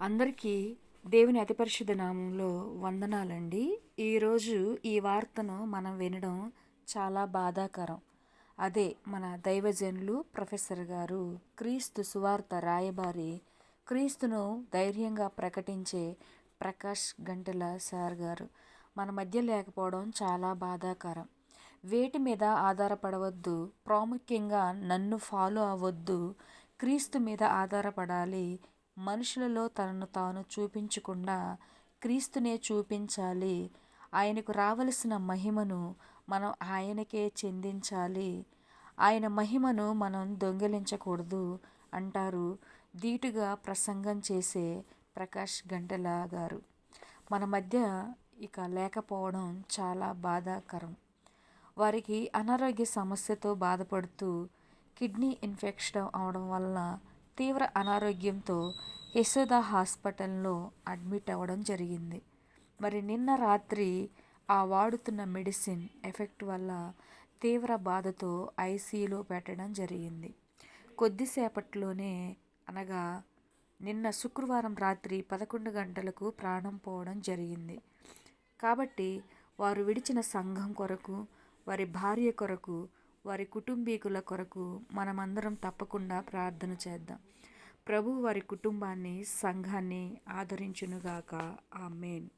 అందరికీ దేవుని అతి పరిశుద్ధ నామంలో వందనాలండి. ఈరోజు ఈ వార్తను మనం వినడం చాలా బాధాకరం. అదే మన దైవజనులు ప్రొఫెసర్ గారు క్రీస్తు సువార్త రాయబారి క్రీస్తును ధైర్యంగా ప్రకటించే ప్రకాష్ గంటల సార్ గారు. మన మధ్య లేకపోవడం చాలా బాధాకరం. వేటి మీద ఆధారపడవద్దు ప్రాముఖ్యంగా నన్ను ఫాలో అవ్వద్దు క్రీస్తు మీద ఆధారపడాలి మనుషులలో తనను తాను చూపించకుండా క్రీస్తునే చూపించాలి. ఆయనకు రావలసిన మహిమను మనం ఆయనకే చెందించాలి. ఆయన మహిమను మనం దొంగిలించకూడదు అంటారు ధీటుగా ప్రసంగం చేసే ప్రకాష్ గంటల గారు. మన మధ్య ఇక లేకపోవడం చాలా బాధాకరం. వారికి అనారోగ్య సమస్యతో బాధపడుతూ కిడ్నీ ఇన్ఫెక్షన్ అవడం వలన తీవ్ర అనారోగ్యంతో యశోద హాస్పిటల్లో అడ్మిట్ అవ్వడం జరిగింది. మరి నిన్న రాత్రి ఆ వాడుతున్న మెడిసిన్ ఎఫెక్ట్ వల్ల తీవ్ర బాధతో ఐసీయూలో పెట్టడం జరిగింది. కొద్దిసేపట్లోనే అనగా నిన్న శుక్రవారం రాత్రి పదకొండు గంటలకు ప్రాణం పోవడం జరిగింది. కాబట్టి వారు విడిచిన సంఘం కొరకు వారి భార్య కొరకు వారి కుటుంబీకుల కొరకు మనమందరం తప్పకుండా ప్రార్థన చేద్దాం. ప్రభు వారి కుటుంబాన్ని సంఘాన్ని ఆదరించునుగాక. మెయిన్